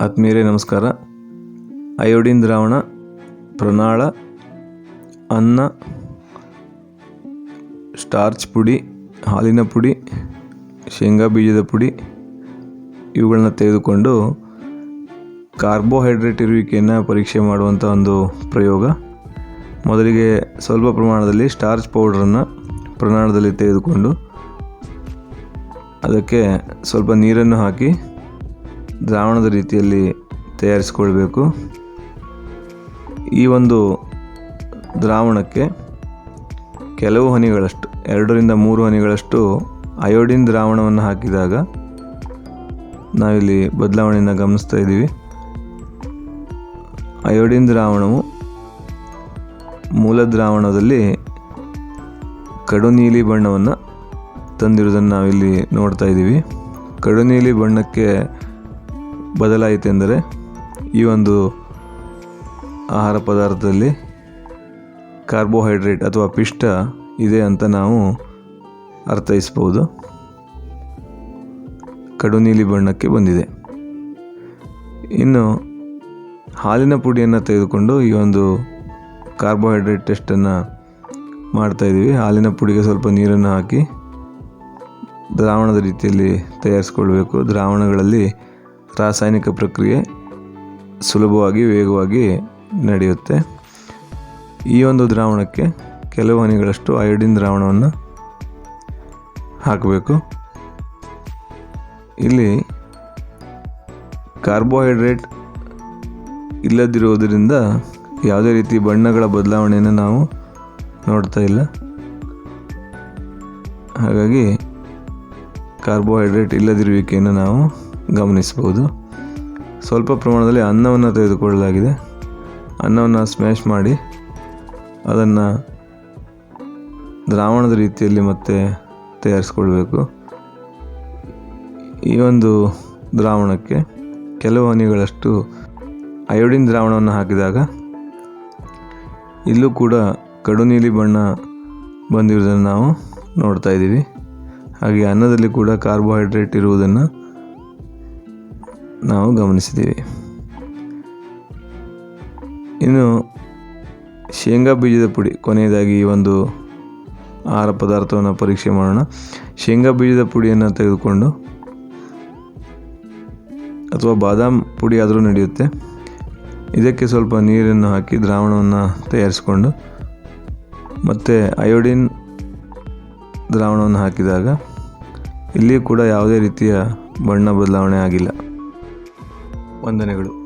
ಆತ್ಮೀಯರೇ, ನಮಸ್ಕಾರ. ಅಯೋಡಿನ್ ದ್ರಾವಣ ಪ್ರನಾಳ ಅನ್ನ, ಸ್ಟಾರ್ಚ್ ಪುಡಿ, ಹಾಲಿನ ಪುಡಿ, ಶೇಂಗಾ ಬೀಜದ ಪುಡಿ ಇವುಗಳನ್ನ ತೆಗೆದುಕೊಂಡು ಕಾರ್ಬೋಹೈಡ್ರೇಟ್ ಇರುವಿಕೆಯನ್ನು ಪರೀಕ್ಷೆ ಮಾಡುವಂಥ ಒಂದು ಪ್ರಯೋಗ. ಮೊದಲಿಗೆ ಸ್ವಲ್ಪ ಪ್ರಮಾಣದಲ್ಲಿ ಸ್ಟಾರ್ಚ್ ಪೌಡ್ರನ್ನು ಪ್ರಮಾಣದಲ್ಲಿ ತೆಗೆದುಕೊಂಡು ಅದಕ್ಕೆ ಸ್ವಲ್ಪ ನೀರನ್ನು ಹಾಕಿ ದ್ರಾವಣದ ರೀತಿಯಲ್ಲಿ ತಯಾರಿಸಿಕೊಳ್ಬೇಕು. ಈ ಒಂದು ದ್ರಾವಣಕ್ಕೆ ಕೆಲವು ಹನಿಗಳಷ್ಟು, ಎರಡರಿಂದ ಮೂರು ಹನಿಗಳಷ್ಟು ಅಯೋಡಿನ್ ದ್ರಾವಣವನ್ನು ಹಾಕಿದಾಗ ನಾವಿಲ್ಲಿ ಬದಲಾವಣೆಯನ್ನು ಗಮನಿಸ್ತಾ ಇದ್ದೀವಿ. ಅಯೋಡಿನ್ ದ್ರಾವಣವು ಮೂಲ ದ್ರಾವಣದಲ್ಲಿ ಕಡು ನೀಲಿ ಬಣ್ಣವನ್ನು ತಂದಿರುವುದನ್ನು ನಾವಿಲ್ಲಿ ನೋಡ್ತಾ ಇದ್ದೀವಿ. ಕಡು ನೀಲಿ ಬಣ್ಣಕ್ಕೆ ಬದಲಾಯಿತೆಂದರೆ ಈ ಒಂದು ಆಹಾರ ಪದಾರ್ಥದಲ್ಲಿ ಕಾರ್ಬೋಹೈಡ್ರೇಟ್ ಅಥವಾ ಪಿಷ್ಟ ಇದೆ ಅಂತ ನಾವು ಅರ್ಥೈಸ್ಬೋದು. ಕಡು ನೀಲಿ ಬಣ್ಣಕ್ಕೆ ಬಂದಿದೆ. ಇನ್ನು ಹಾಲಿನ ಪುಡಿಯನ್ನು ತೆಗೆದುಕೊಂಡು ಈ ಒಂದು ಕಾರ್ಬೋಹೈಡ್ರೇಟ್ ಟೆಸ್ಟನ್ನು ಮಾಡ್ತಾಯಿದ್ದೀವಿ ಹಾಲಿನ ಪುಡಿಗೆ ಸ್ವಲ್ಪ ನೀರನ್ನು ಹಾಕಿ ದ್ರಾವಣದ ರೀತಿಯಲ್ಲಿ ತಯಾರಿಸ್ಕೊಳ್ಬೇಕು. ದ್ರಾವಣಗಳಲ್ಲಿ ರಾಸಾಯನಿಕ ಪ್ರಕ್ರಿಯೆ ಸುಲಭವಾಗಿ, ವೇಗವಾಗಿ ನಡೆಯುತ್ತೆ. ಈ ಒಂದು ದ್ರಾವಣಕ್ಕೆ ಕೆಲವು ಹನಿಗಳಷ್ಟು ಅಯೋಡಿನ್ ದ್ರಾವಣವನ್ನು ಹಾಕಬೇಕು. ಇಲ್ಲಿ ಕಾರ್ಬೋಹೈಡ್ರೇಟ್ ಇಲ್ಲದಿರುವುದರಿಂದ ಯಾವುದೇ ರೀತಿ ಬಣ್ಣಗಳ ಬದಲಾವಣೆಯನ್ನು ನಾವು ನೋಡ್ತಾ ಇಲ್ಲ. ಹಾಗಾಗಿ ಕಾರ್ಬೋಹೈಡ್ರೇಟ್ ಇಲ್ಲದಿರುವಿಕೆಯನ್ನು ನಾವು ಗಮನಿಸ್ಬೋದು ಸ್ವಲ್ಪ ಪ್ರಮಾಣದಲ್ಲಿ ಅನ್ನವನ್ನು ತೆಗೆದುಕೊಳ್ಳಲಾಗಿದೆ. ಅನ್ನವನ್ನು ಸ್ಮ್ಯಾಶ್ ಮಾಡಿ, ಅದನ್ನು ದ್ರಾವಣದ ರೀತಿಯಲ್ಲಿ ಮತ್ತೆ ತಯಾರಿಸ್ಕೊಳ್ಬೇಕು. ಈ ಒಂದು ದ್ರಾವಣಕ್ಕೆ ಕೆಲವು ಹನಿಗಳಷ್ಟು ಅಯೋಡಿನ್ ದ್ರಾವಣವನ್ನು ಹಾಕಿದಾಗ ಇಲ್ಲೂ ಕೂಡ ಕಡು ನೀಲಿ ಬಣ್ಣ ಬಂದಿರುವುದನ್ನು ನಾವು ನೋಡ್ತಾ ಇದ್ದೀವಿ. ಹಾಗೆ ಅನ್ನದಲ್ಲಿ ಕೂಡ ಕಾರ್ಬೋಹೈಡ್ರೇಟ್ ಇರುವುದನ್ನು ನಾವು ಗಮನಿಸಿದ್ದೀವಿ. ಇನ್ನು ಶೇಂಗಾ ಬೀಜದ ಪುಡಿ, ಕೊನೆಯದಾಗಿ ಈ ಒಂದು ಆಹಾರ ಪದಾರ್ಥವನ್ನು ಪರೀಕ್ಷೆ ಮಾಡೋಣ. ಶೇಂಗಾ ಬೀಜದ ಪುಡಿಯನ್ನು ತೆಗೆದುಕೊಂಡು ಅಥವಾ ಬಾದಾಮ್ ಪುಡಿ ಆದರೂ ನಡೆಯುತ್ತೆ. ಇದಕ್ಕೆ ಸ್ವಲ್ಪ ನೀರನ್ನು ಹಾಕಿ ದ್ರಾವಣವನ್ನು ತಯಾರಿಸಿಕೊಂಡು ಮತ್ತು ಅಯೋಡಿನ್ ದ್ರಾವಣವನ್ನು ಹಾಕಿದಾಗ ಇಲ್ಲಿ ಕೂಡ ಯಾವುದೇ ರೀತಿಯ ಬಣ್ಣ ಬದಲಾವಣೆ ಆಗಿಲ್ಲ. ವಂದನೆಗಳು.